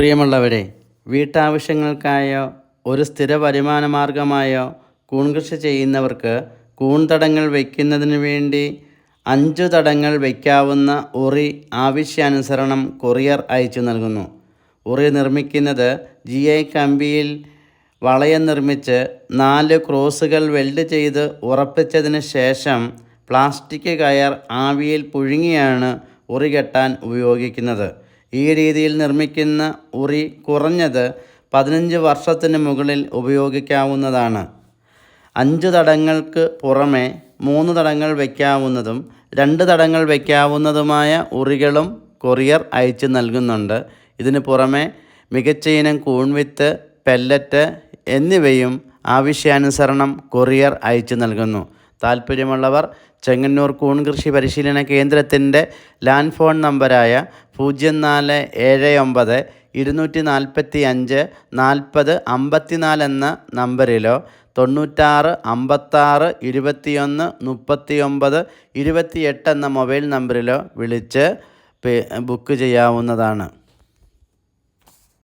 പ്രിയമുള്ളവരെ വീട്ടാവശ്യങ്ങൾക്കായോ ഒരു സ്ഥിര വരുമാന മാർഗമായോ കൂൺ കൃഷി ചെയ്യുന്നവർക്ക് കൂൺ തടങ്ങൾ വയ്ക്കുന്നതിന് വേണ്ടി അഞ്ചു തടങ്ങൾ വയ്ക്കാവുന്ന ഉറി ആവശ്യാനുസരണം കൊറിയർ അയച്ചു നൽകുന്നു. ഉറി നിർമ്മിക്കുന്നത് ജി ഐ കമ്പിയിൽ വളയം നിർമ്മിച്ച് നാല് ക്രോസുകൾ വെൽഡ് ചെയ്ത് ഉറപ്പിച്ചതിന് ശേഷം പ്ലാസ്റ്റിക് കയർ ആവിയിൽ പുഴുങ്ങിയാണ് ഉറി കെട്ടാൻ ഉപയോഗിക്കുന്നത്. ഈ രീതിയിൽ നിർമ്മിക്കുന്ന ഉറി കുറഞ്ഞത് പതിനഞ്ച് വർഷത്തിന് മുകളിൽ ഉപയോഗിക്കാവുന്നതാണ്. അഞ്ച് തടങ്ങൾക്ക് പുറമെ മൂന്ന് തടങ്ങൾ വയ്ക്കാവുന്നതും രണ്ട് തടങ്ങൾ വയ്ക്കാവുന്നതുമായ ഉറികളും കൊറിയർ അയച്ചു നൽകുന്നുണ്ട്. ഇതിന് പുറമെ മികച്ച ഇനം കൂൺവിത്ത് പെല്ലറ്റ് എന്നിവയും ആവശ്യാനുസരണം കൊറിയർ അയച്ചു നൽകുന്നു. താല്പര്യമുള്ളവർ ചെങ്ങന്നൂർ കൂൺ കൃഷി പരിശീലന കേന്ദ്രത്തിന്റെ ലാൻഡ് ഫോൺ നമ്പറായ പൂജ്യം നാല് ഏഴ് ഒമ്പത് ഇരുന്നൂറ്റി നാൽപ്പത്തി അഞ്ച് നാൽപ്പത് അമ്പത്തിനാല് എന്ന നമ്പറിലോ തൊണ്ണൂറ്റാറ് അമ്പത്താറ് ഇരുപത്തിയൊന്ന് മുപ്പത്തി ഒമ്പത് ഇരുപത്തിയെട്ട് എന്ന മൊബൈൽ നമ്പറിലോ വിളിച്ച് ബുക്ക് ചെയ്യാവുന്നതാണ്.